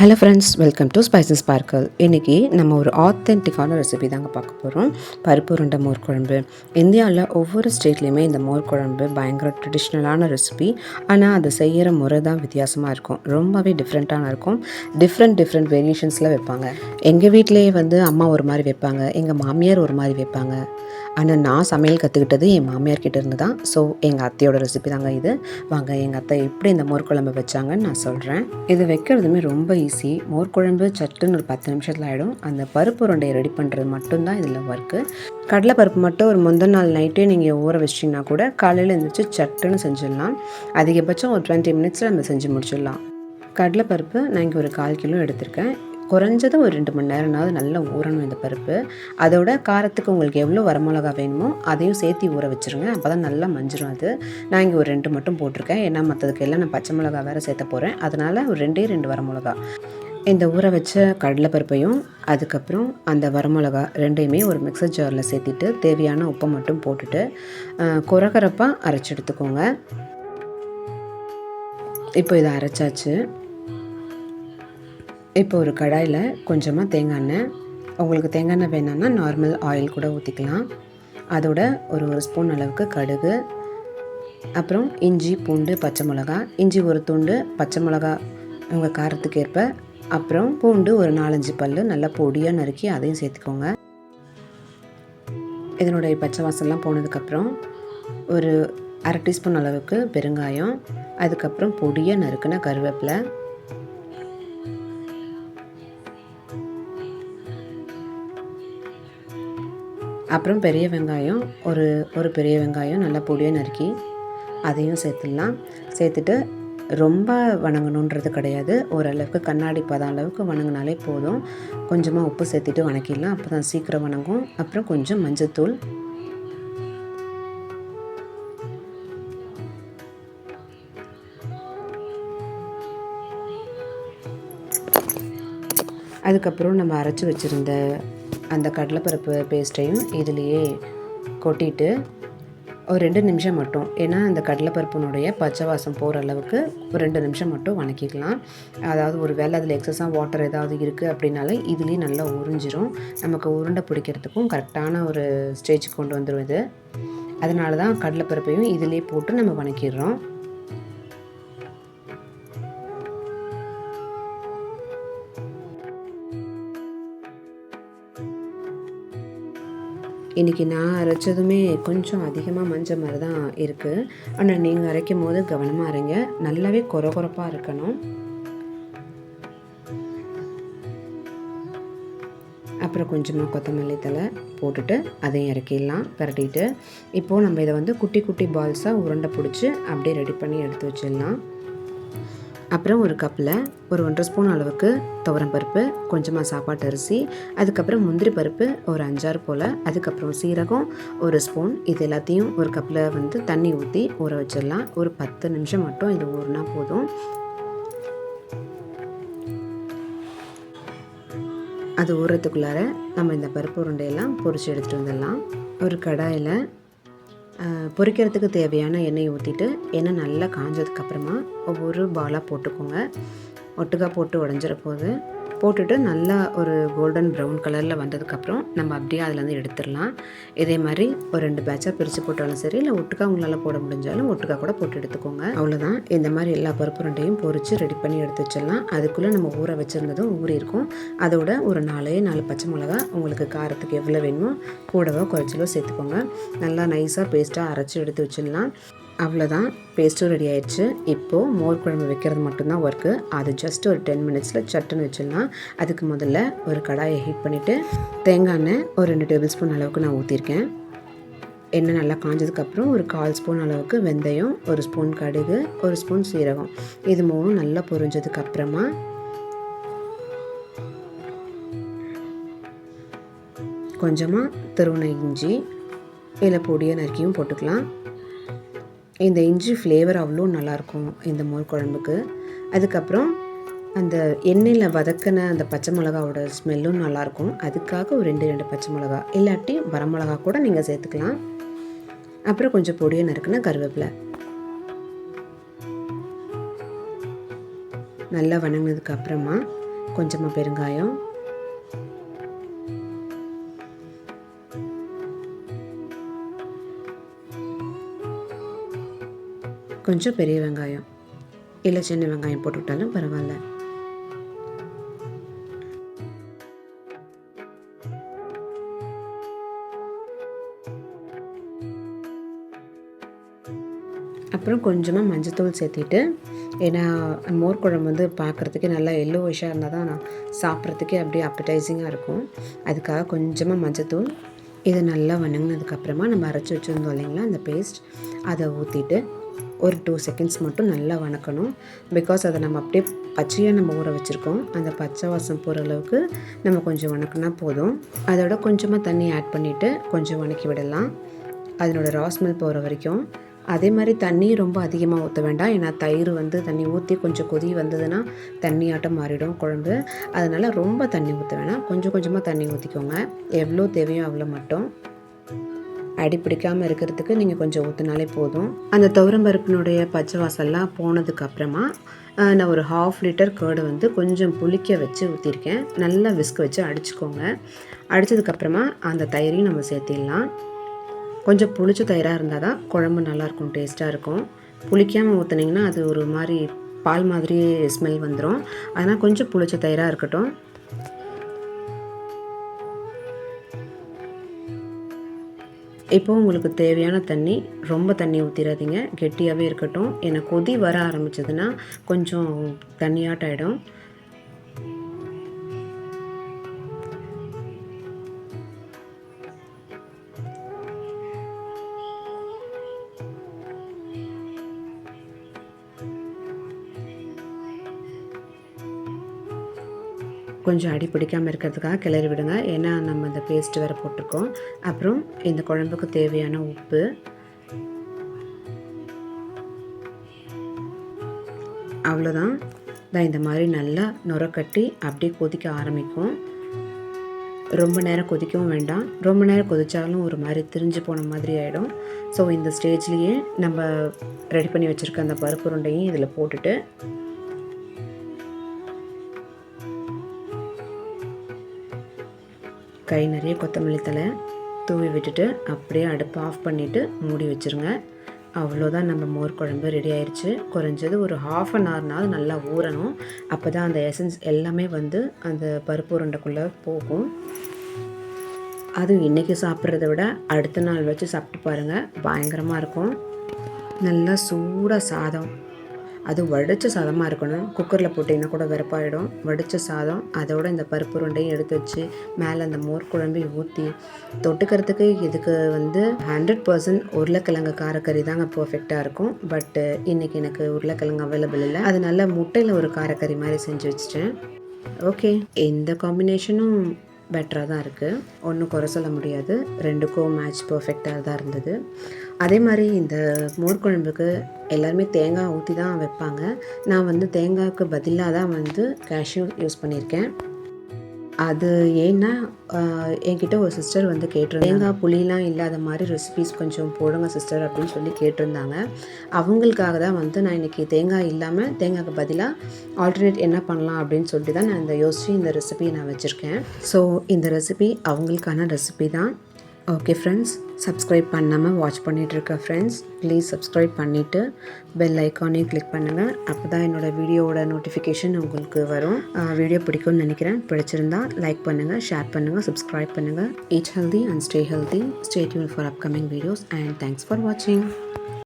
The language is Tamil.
Hello friends welcome to spices sparkle இன்றைக்கி நம்ம ஒரு ஆத்தென்டிக்கான ரெசிபி தாங்க பார்க்க போகிறோம் பருப்பு உருண்டை மோர் குழம்பு. இந்தியாவில் ஒவ்வொரு ஸ்டேட்லேயுமே இந்த மோர் குழம்பு பயங்கர ட்ரெடிஷ்னலான ரெசிபி ஆனால் அதை செய்கிற முறை தான் வித்தியாசமாக இருக்கும். ரொம்பவே டிஃப்ரெண்ட்டான இருக்கும். டிஃப்ரெண்ட் டிஃப்ரெண்ட் வேரியேஷன்ஸில் வைப்பாங்க. எங்கள் வீட்டிலேயே வந்து அம்மா ஒரு மாதிரி வைப்பாங்க. எங்கள் மாமியார் ஒரு மாதிரி வைப்பாங்க. ஆனால் நான் சமையல் கற்றுக்கிட்டது என் மாமியார்கிட்ட இருந்து தான் ஸோ எங்கள் அத்தையோட ரெசிபி தாங்க இது. வாங்க எங்கள் அத்தை எப்படி இந்த மோர் குழம்பு வச்சாங்கன்னு நான் சொல்கிறேன் இது வைக்கிறதுமே ரொம்ப ஈஸி மோர் குழம்பு சட்டுன்னு ஒரு பத்து நிமிஷத்தில் ஆகிடும் அந்த பருப்பு உருண்டையை ரெடி பண்ணுறது மட்டும்தான் இதில் ஒர்க்கு கடலை பருப்பு மட்டும் ஒரு முந்தின நாள் நைட்டே நீங்கள் ஊற வச்சிட்டிங்கன்னா கூட காலையில் எழுந்திரிச்சு சட்டுன்னு செஞ்சிடலாம். அதிகபட்சம் ஒரு டுவெண்ட்டி மினிட்ஸில் நம்ம செஞ்சு முடிச்சிடலாம். கடலைப்பருப்பு நான் இங்கே ஒரு கால் கிலோ எடுத்திருக்கேன். குறைஞ்சது ஒரு ரெண்டு மணி நேரம்னாவது நல்லா ஊறணும் இந்த பருப்பு. அதோட காரத்துக்கு உங்களுக்கு எவ்வளோ வரமிளகா வேணுமோ அதையும் சேர்த்து ஊற வச்சுருங்க. அப்போ தான் நல்லா மஞ்சிரும் அது. நான் இங்கே ஒரு ரெண்டு மட்டும் போட்டிருக்கேன். ஏன்னா மற்றதுக்கு எல்லாம் நான் பச்சை மிளகா வேறு சேர்த்த போகிறேன் அதனால் ஒரு ரெண்டே ரெண்டு வரமிளகா. இந்த ஊற வச்ச கடலைப்பருப்பையும் அதுக்கப்புறம் அந்த வரமிளகா ரெண்டையுமே ஒரு மிக்சர் ஜாரில் சேர்த்திட்டு தேவையான உப்பை மட்டும் போட்டுட்டு குறகரப்பாக அரைச்சி எடுத்துக்கோங்க. இப்போ இதை அரைச்சாச்சு. இப்போ ஒரு கடாயில் கொஞ்சமாக தேங்காய் எண்ணெய். உங்களுக்கு தேங்காய் எண்ணெய் வேணான்னா நார்மல் ஆயில் கூட ஊற்றிக்கலாம் அதோட ஒரு ஒரு ஸ்பூன் அளவுக்கு கடுகு. அப்புறம் இஞ்சி பூண்டு பச்சை மிளகா இஞ்சி ஒரு துண்டு பச்சை மிளகா உங்கள் காரத்துக்கு ஏற்ப. அப்புறம் பூண்டு ஒரு நாலஞ்சு பல் நல்லா பொடியாக நறுக்கி அதையும் சேர்த்துக்கோங்க. இதனுடைய பச்சை வாசல்லாம் போனதுக்கப்புறம் ஒரு அரை டீஸ்பூன் அளவுக்கு பெருங்காயம். அதுக்கப்புறம் பொடியாக நறுக்கின கருவேப்பிலை. அப்புறம் பெரிய வெங்காயம் ஒரு ஒரு பெரிய வெங்காயம் நல்லா பொடியாக நறுக்கி அதையும் சேர்த்துடலாம். சேர்த்துட்டு ரொம்ப வணங்கணுன்றது கிடையாது. ஓரளவுக்கு கண்ணாடி பதம் அளவுக்கு வணங்கினாலே போதும். கொஞ்சமாக உப்பு சேர்த்துட்டு வணக்கிடலாம். அப்போ தான் சீக்கிரம் வணங்கும். அப்புறம் கொஞ்சம் மஞ்சத்தூள். அதுக்கப்புறம் நம்ம அரைச்சி வச்சுருந்த அந்த கடலைப்பருப்பு பேஸ்ட்டையும் இதுலேயே கொட்டிட்டு ஒரு ரெண்டு நிமிஷம் மட்டும். ஏன்னா அந்த கடலைப்பருப்பினுடைய பச்சை வாசம் போகிற அளவுக்கு ஒரு ரெண்டு நிமிஷம் மட்டும் வணக்கிக்கலாம். அதாவது ஒரு வேலை அதில் எக்ஸஸாக வாட்டர் ஏதாவது இருக்குது அப்படின்னாலே இதுலேயும் நல்லா உறிஞ்சிரும். நமக்கு உருண்டை பிடிக்கிறதுக்கும் கரெக்டான ஒரு ஸ்டேஜ் கொண்டு வந்துடும் இது. அதனால தான் கடலைப்பருப்பையும் இதிலே போட்டு நம்ம வணக்கிடுறோம். இன்றைக்கி நான் அரைச்சதுமே கொஞ்சம் அதிகமாக மஞ்சள் மாதிரி தான் இருக்குது ஆனால் நீங்கள் அரைக்கும் போது கவனமாக அரைங்க நல்லாவே குறை குறைப்பாக இருக்கணும். அப்புறம் கொஞ்சமாக கொத்தமல்லி தலை போட்டுட்டு அதையும் இறக்கிடலாம் பரட்டிட்டு. இப்போது நம்ம இதை வந்து குட்டி குட்டி பால்ஸாக உருண்டை பிடிச்சி அப்படியே ரெடி பண்ணி எடுத்து வச்சிடலாம். அப்புறம் ஒரு கப்பில் ஒரு ஒன்றரை ஸ்பூன் அளவுக்கு துவரம் பருப்பு கொஞ்சமாக சாப்பாட்டு அரிசி அதுக்கப்புறம் முந்திரி பருப்பு ஒரு அஞ்சாறு போல் அதுக்கப்புறம் சீரகம் ஒரு ஸ்பூன். இது எல்லாத்தையும் ஒரு கப்பில் வந்து தண்ணி ஊற்றி ஊற வச்சிடலாம். ஒரு பத்து நிமிஷம் மட்டும் இது ஊறினா போதும். அது ஊறுறதுக்குள்ளார நம்ம இந்த பருப்பு உருண்டையெல்லாம் பொரிச்சு எடுத்துகிட்டு வந்துடலாம். ஒரு கடாயில் பொரிக்கிறதுக்கு தேவையான எண்ணெயை ஊற்றிட்டு எண்ணெய் நல்லா காஞ்சதுக்கப்புறமா ஒவ்வொரு பாலாக போட்டுக்கோங்க. ஒட்டுக்காக போட்டு உடஞ்சிட போது போட்டுட்டு நல்லா ஒரு கோல்டன் ப்ரௌன் கலரில் வந்ததுக்கப்புறம் நம்ம அப்படியே அதுலேருந்து எடுத்துடலாம். இதே மாதிரி ஒரு ரெண்டு பேட்சாக பிரித்து போட்டாலும் சரி இல்லை ஒட்டுக்கா உங்களால் போட முடிஞ்சாலும் ஒட்டுக்கா கூட போட்டு எடுத்துக்கோங்க. அவ்வளோதான் இந்த மாதிரி எல்லா பருப்பு ரெண்டையும் பொரித்து ரெடி பண்ணி எடுத்து வச்சிடலாம். அதுக்குள்ளே நம்ம ஊற வச்சுருந்ததும் ஊறி இருக்கும். அதோட ஒரு நாலே நாலு பச்சை மிளகா உங்களுக்கு காரத்துக்கு எவ்வளோ வேணுமோ கூடவோ குறைச்சலோ சேர்த்துக்கோங்க. நல்லா நைஸாக பேஸ்ட்டாக அரைச்சி எடுத்து வச்சிடலாம். அவ்வளோதான் பேஸ்ட்டும் ரெடி ஆயிடுச்சு. இப்போது மோர் குழம்பு வைக்கிறது மட்டும்தான் ஒர்க்கு அது ஜஸ்ட் ஒரு டென் மினிட்ஸில் சட்டுன்னு வச்சிடலாம். அதுக்கு முதல்ல ஒரு கடாயை ஹீட் பண்ணிவிட்டு தேங்காய் எண்ணெய் ஒரு ரெண்டு டேபிள் ஸ்பூன் அளவுக்கு நான் ஊற்றிருக்கேன் எண்ணெய் நல்லா காஞ்சதுக்கப்புறம் ஒரு கால் ஸ்பூன் அளவுக்கு வெந்தயம் ஒரு ஸ்பூன் கடுகு ஒரு ஸ்பூன் சீரகம். இது மூணும் நல்லா பொரிஞ்சதுக்கப்புறமா கொஞ்சமாக திருவண்ண இஞ்சி இல்லை பொடியை நறுக்கியும் போட்டுக்கலாம். இந்த இஞ்சி ஃப்ளேவர் அவ்வளோ நல்லாயிருக்கும் இந்த மோர் குழம்புக்கு. அதுக்கப்புறம் அந்த எண்ணெயில் வதக்கின அந்த பச்சை மிளகாவோட ஸ்மெல்லும் நல்லாயிருக்கும் அதுக்காக ஒரு ரெண்டு ரெண்டு பச்சை மிளகா. இல்லாட்டி வரமிளகா கூட நீங்கள் சேர்த்துக்கலாம். அப்புறம் கொஞ்சம் பொடியை நறுக்குன கருவேப்பிலை. நல்லா வணங்கினதுக்கு அப்புறமா கொஞ்சமாக பெருங்காயம் கொஞ்சம் பெரிய வெங்காயம். இல்லை சின்ன வெங்காயம் போட்டுவிட்டாலும் பரவாயில்ல. அப்புறம் கொஞ்சமாக மஞ்சத்தூள் சேர்த்திட்டு ஏன்னா மோர் குழம்பு வந்து பார்க்குறதுக்கே நல்லா எல்லோ விஷாக இருந்தால் தான் நான் சாப்பிட்றதுக்கே அப்படியே அப்படைசிங்காக இருக்கும். அதுக்காக கொஞ்சமாக மஞ்சத்தூள். இதை நல்லா வணங்கினதுக்கப்புறமா நம்ம அரைச்சி வச்சுருந்தோம் இல்லைங்களா அந்த பேஸ்ட் அதை ஊற்றிட்டு ஒரு டூ செகண்ட்ஸ் மட்டும் நல்லா வணக்கணும். பிகாஸ் அதை நம்ம அப்படியே பச்சையாக நம்ம ஊற வச்சுருக்கோம். அந்த பச்சை வாசம் போகிற அளவுக்கு நம்ம கொஞ்சம் வணக்கினா போதும். அதோட கொஞ்சமாக தண்ணி ஆட் பண்ணிவிட்டு கொஞ்சம் வணக்கி விடலாம். அதனோட ராஸ்மெல் போகிற வரைக்கும். அதே மாதிரி தண்ணி ரொம்ப அதிகமாக ஊற்ற வேண்டாம். ஏன்னா தயிர் வந்து தண்ணி ஊற்றி கொஞ்சம் கொதி வந்ததுன்னா தண்ணியாட்டம் மாறிடும் குழம்பு. அதனால் ரொம்ப தண்ணி ஊற்ற வேணாம். கொஞ்சம் கொஞ்சமாக தண்ணி ஊற்றிக்கோங்க எவ்வளோ தேவையோ அவ்வளோ மட்டும். அடி பிடிக்காமல் இருக்கிறதுக்கு நீங்கள் கொஞ்சம் ஊற்றினாலே போதும். அந்த துவரம்பருப்பினுடைய பச்சை வாசல்லாம் போனதுக்கப்புறமா நான் ஒரு ஹாஃப் லிட்டர் கேர்டு வந்து கொஞ்சம் புளிக்க வச்சு ஊற்றிருக்கேன் நல்லா விஸ்க் வச்சு அடிச்சுக்கோங்க. அடித்ததுக்கப்புறமா அந்த தயிரையும் நம்ம சேர்த்திடலாம். கொஞ்சம் புளிச்ச தயிராக இருந்தால் தான் குழம்பு நல்லாயிருக்கும் டேஸ்ட்டாக இருக்கும். புளிக்காமல் ஊற்றுனீங்கன்னா அது ஒரு மாதிரி பால் மாதிரி ஸ்மெல் வந்துடும் அதனால் கொஞ்சம் புளிச்ச தயிராக இருக்கட்டும். இப்போ உங்களுக்கு தேவையான தண்ணி ரொம்ப தண்ணி ஊற்றிடாதீங்க கெட்டியாகவே இருக்கட்டும். ஏன்னா கொதி வர ஆரம்பிச்சதுன்னா கொஞ்சம் தண்ணியாட்டாயிடும் கொஞ்சம் அடி பிடிக்காமல் இருக்கிறதுக்காக கிளறி விடுங்க. ஏன்னா நம்ம இந்த பேஸ்ட் வேறு போட்டிருக்கோம். அப்புறம் இந்த குழம்புக்கு தேவையான உப்பு. அவ்வளோதான் தான் இந்த மாதிரி நல்லா நுரக்கட்டி அப்படியே கொதிக்க ஆரம்பிக்கும். ரொம்ப நேரம் கொதிக்கவும் வேண்டாம். ரொம்ப நேரம் கொதித்தாலும் ஒரு மாதிரி திரிஞ்சு போன மாதிரி ஆகிடும் ஸோ இந்த ஸ்டேஜ்லேயே நம்ம ரெடி பண்ணி வச்சுருக்க அந்த பருப்பு உருண்டையும் இதில் போட்டுட்டு கை நிறைய கொத்தமல்லி தலை தூவி விட்டுட்டு அப்படியே அடுப்பை ஆஃப் பண்ணிவிட்டு மூடி வச்சுருங்க. அவ்வளோதான் நம்ம மோர் குழம்பு ரெடி ஆயிடுச்சு குறைஞ்சது ஒரு ஹாஃப் அன் ஹவர்னாவது நல்லா ஊறணும். அப்போ தான் அந்த எசன்ஸ் எல்லாமே வந்து அந்த பருப்பு உருண்டைக்குள்ளே போகும். அதுவும் இன்றைக்கி சாப்பிட்றத விட அடுத்த நாள் வச்சு சாப்பிட்டு பாருங்கள் பயங்கரமாக இருக்கும். நல்லா சூடாக சாதம். அது வடித்த சாதமாக இருக்கணும். குக்கரில் போட்டிங்கன்னா கூட வெறுப்பாயிடும். வடித்த சாதம் அதோட இந்த பருப்பு உருண்டையும் எடுத்து வச்சு மேலே அந்த மோர் குழம்பையும் ஊற்றி தொட்டுக்கிறதுக்கு இதுக்கு வந்து ஹண்ட்ரட் பர்சன்ட் உருளைக்கிழங்கு காரக்கறி தாங்க பர்ஃபெக்டாக இருக்கும். பட்டு இன்றைக்கி எனக்கு உருளைக்கிழங்கு அவைலபிள் இல்லை. அதனால முட்டையில் ஒரு காரக்கறி மாதிரி செஞ்சு வச்சிட்டேன். ஓகே இந்த காம்பினேஷனும் பெட்டராக தான் இருக்குது ஒன்றும் குறை சொல்ல முடியாது. ரெண்டுக்கும் மேட்ச் பர்ஃபெக்டாக தான் இருந்தது. அதே மாதிரி இந்த மோர் குழம்புக்கு எல்லாருமே தேங்காய் ஊற்றி தான் வைப்பாங்க. நான் வந்து தேங்காய்க்கு பதிலாக தான் வந்து கேஷ்யூ யூஸ் பண்ணியிருக்கேன். அது ஏன்னா என்கிட்ட ஒரு சிஸ்டர் வந்து கேட்டிருந்தாங்க. தேங்காய் புளிலாம் இல்லாத மாதிரி ரெசிபிஸ் கொஞ்சம் போடுங்க சிஸ்டர் அப்படின்னு சொல்லி கேட்டிருந்தாங்க. அவங்களுக்காக தான் வந்து நான் இன்றைக்கி தேங்காய் இல்லாமல் தேங்காய்க்கு பதிலாக ஆல்டர்னேட் என்ன பண்ணலாம் அப்படின்னு சொல்லிட்டு தான் நான் இந்த யோசித்து இந்த ரெசிபியை நான் வச்சுருக்கேன். ஸோ இந்த ரெசிபி அவங்களுக்கான ரெசிபி தான். ஓகே ஃப்ரெண்ட்ஸ் சப்ஸ்கிரைப் பண்ணாமல் வாட்ச் பண்ணிகிட்ருக்க ஃப்ரெண்ட்ஸ் ப்ளீஸ் சப்ஸ்கிரைப் பண்ணிவிட்டு பெல் ஐக்கானையும் கிளிக் பண்ணுங்கள் அப்போ தான் என்னோடய வீடியோவோட நோட்டிஃபிகேஷன் உங்களுக்கு வரும். வீடியோ பிடிக்கும்னு நினைக்கிறேன். பிடிச்சிருந்தா லைக் பண்ணுங்கள் ஷேர் பண்ணுங்கள் சப்ஸ்கிரைப் பண்ணுங்கள் eat healthy and stay healthy stay tuned for upcoming videos and thanks for வாட்சிங்